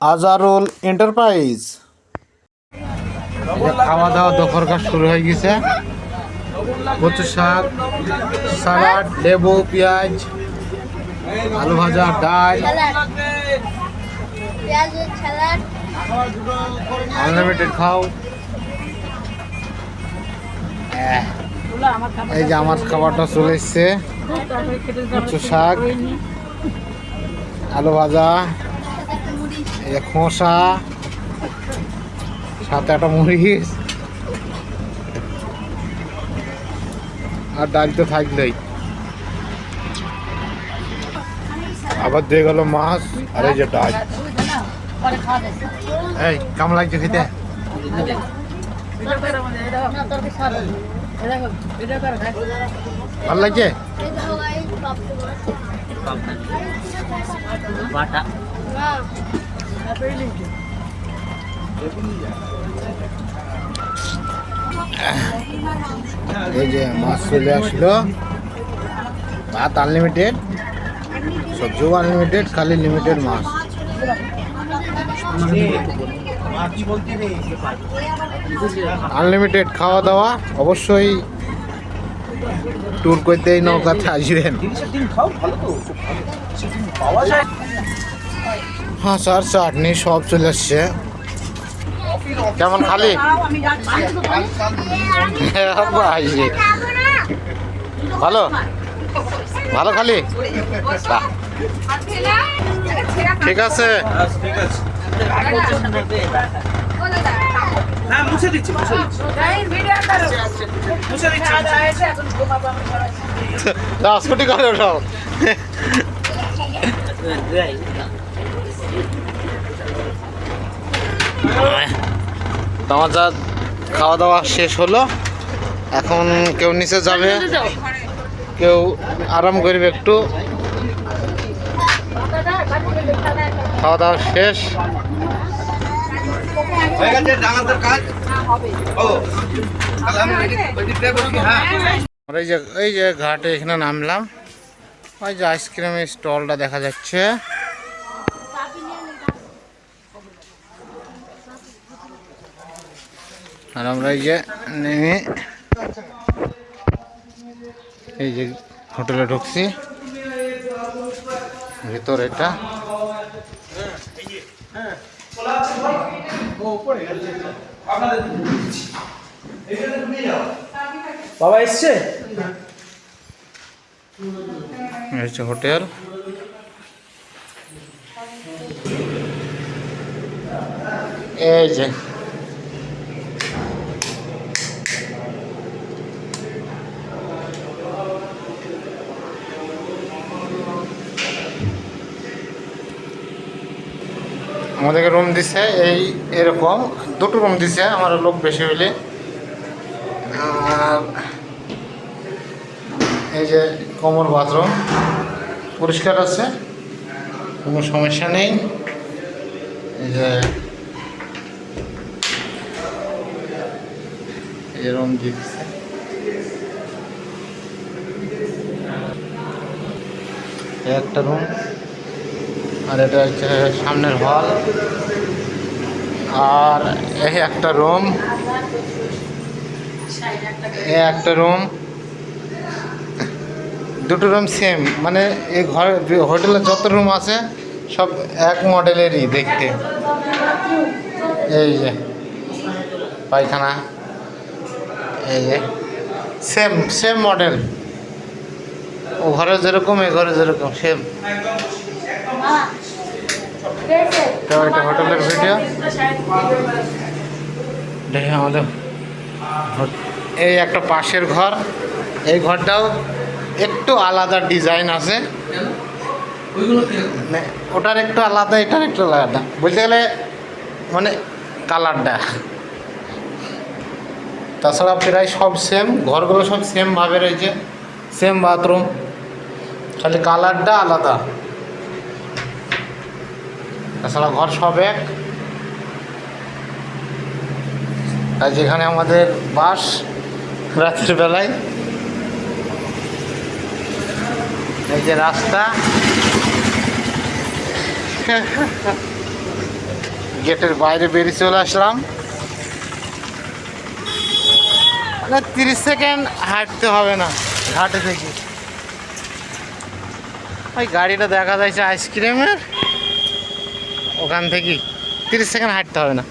Azharul enterprise. খাওয়া দাওয়া দুপুরকার শুরু হয়ে গেছে। কচু শাক সালাড লেবু পেঁয়াজ আলু ভাজা ডাল। আনলিমিটেড খাও। আহ, এই যে আমার খাবারটা চলে এসছে। কচু শাক আলু ভাজা। খোসা, সাথে একটা মরিচ, আর ডাল তো থাকলেই। আবার দিয়ে গেল মাছ, আর এই যে ডাল। এই, কেমন লাগছে খেতে? ভালো লাগছে? এই এই যে মাছ চলে আসলো। ভাত আনলিমিটেড সবজিও আনলিমিটেড খালি লিমিটেড মাছ। আনলিমিটেড খাওয়া দাওয়া, অবশ্যই ট্যুর করতে এই নৌকাতে আসবেন। হ্যাঁ স্যার চাটনি সব চলে আসছে। কেমন খালি? আসবে ভালো? ভালো খালি? ঠিক আছে। হ্যাঁ মুছে দিচ্ছি মুছে দিচ্ছি। মুছে দিচ্ছি করে ওঠাও তোমার যা খাওয়া দাওয়া শেষ হলো। এখন কেউ নিচে যাবে। কেউ আরাম করবে একটু। খাওয়া দাওয়া শেষ। আমরা এই যে এই যে ঘাটে এখানে নামলাম। ওই যে আইসক্রিমের স্টলটা দেখা যাচ্ছে। আর আমরা এই যে নেমে এই যে হোটেলে ঢুকছি। ভিতর এটা। বাবা এসছে? হচ্ছে হোটেল। এই যে আমাদেরকে রুম দিছে, এই এরকম, দুটো রুম দিছে, আমার লোক বেশি হইলে। আর এই যে কমর বাথরুম, পরিষ্কার আছে, কোনো সমস্যা নেই। এই যে যে দিচ্ছে একটা রুম আর এটা হচ্ছে সামনের হল। আর এই একটা রুম। এই একটা রুম। দুটো রুম সেম মানে এই ঘরে হোটেলে যত রুম আছে, সব এক মডেলেরই দেখতে। এই যে, পায়খানা। এই যে সেম সেম মডেল ও ঘরে যেরকম এ ঘরে যেরকম সেম তো এটা হোটেলের ভিডিও দেখে আমাদের এই একটা পাশের ঘর। এই ঘরটাও একটু আলাদা ডিজাইন আছে। মানে ওটার একটু আলাদা এটার একটু আলাদা। বলতে গেলে মানে কালারটা। তাছাড়া প্রায় সব সেম ঘরগুলো সব সেম ভাবে রয়েছে। সেম বাথরুম খালি কালারটা আলাদা। তাছাড়া ঘর সব এক আর যেখানে আমাদের বাস রাতের বেলায় এই যে রাস্তা। গেটের বাইরে বেরিয়ে চলে আসলাম। মানে তিরিশ সেকেন্ড হাঁটতে হবে না, ঘাটে থেকে। ওই গাড়িটা দেখা যাচ্ছে আইসক্রিমের। ওখান থেকে তিরিশ সেকেন্ড হাঁটতে হবে না।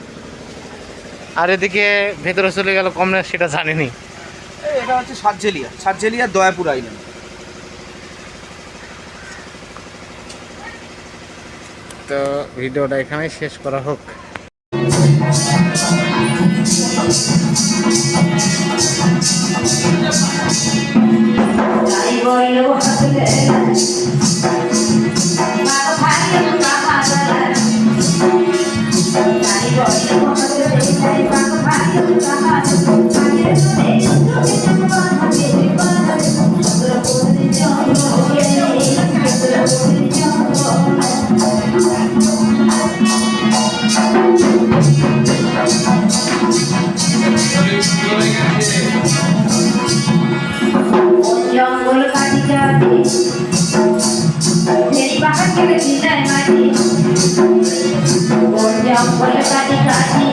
আর এদিকে ভেতরে চলে গেল কম না সেটা জানিনি। এটা হচ্ছে সাতজেলিয়া। সাতজেলিয়া দয়াপুর আইল্যান্ড তো ভিডিওটা এখানেই শেষ করা হোক। জঙ্গল কাটি যাবে ফেরি পাহাড় কেটে দিদায় মাটি বন জঙ্গল কাটি কাটি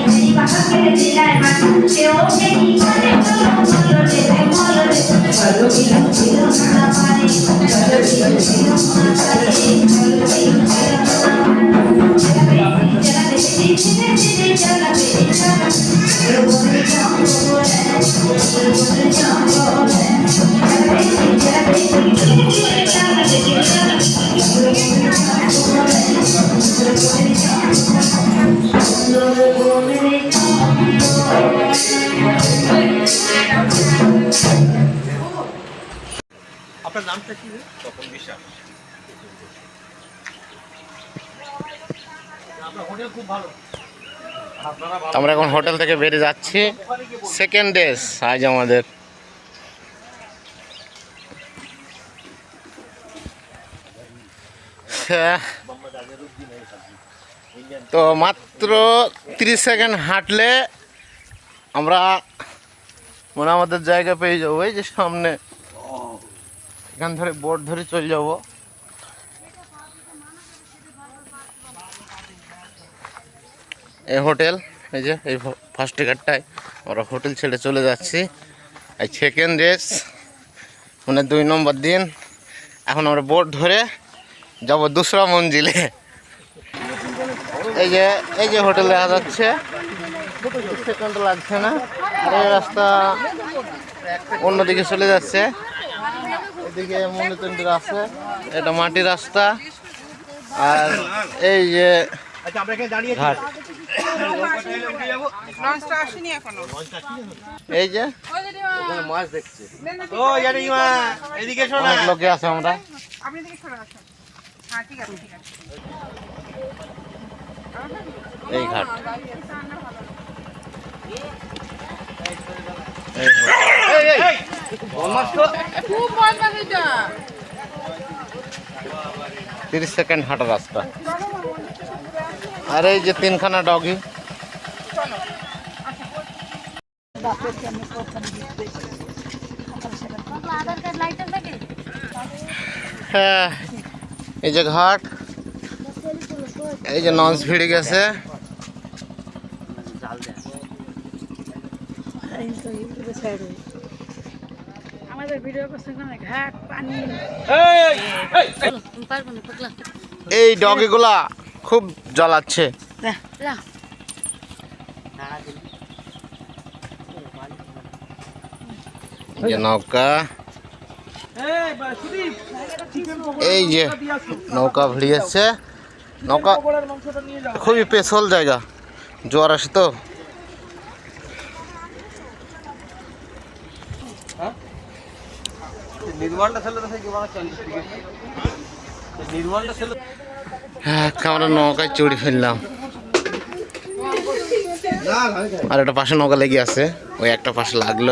আমরা এখন হোটেল থেকে বেরিয়ে যাচ্ছি। সেকেন্ড ডেস আজ আমাদের। হ্যাঁ। তো মাত্র তিরিশ সেকেন্ড হাঁটলে আমরা মানে আমাদের জায়গা পেয়ে যাব। এই যে সামনে। এখান ধরে বোট ধরে চলে যাব। এই হোটেল এই যে এই ফার্স্ট টিকারটায় আমরা হোটেল ছেড়ে চলে যাচ্ছি। এই সেকেন্ড রেস মানে দুই নম্বর দিন। এখন আমরা বোট ধরে যাব দুসরা মঞ্জিলে। এই যে এই যে হোটেল দেখা যাচ্ছে। সেকেন্ড লাগছে না। আর এই রাস্তা অন্যদিকে চলে যাচ্ছে। এদিকে মন্দির আছে। এটা মাটির রাস্তা। আর এই যে আচ্ছা ঘাট। এই যে। মাছ দেখছে ও এদিকে অনেক লোকে আছে আমরা। আপনি আসুন। হ্যাঁ ঠিক আছে ঠিক আছে। এই ঘাট। তিরিশ সেকেন্ড হাঁটা রাস্তা। আর এই যে তিনখানা ডগি হ্যাঁ এই যে ঘাট এই যে নঞ্চ ভিড়ে গেছে এই ডগিগুলা খুব জ্বলাচ্ছে। যা। নৌকা। এই যে নৌকা ভিড়িয়েছে নৌকা খুবই পেছল জায়গা। জোয়ার আসে তো। নির্মাণটা ছিল ছিল হ্যাঁ আমরা নৌকায় চড়ি ফেললাম। আর একটা পাশে নৌকা লেগে আছে, ওই একটা পাশে লাগল।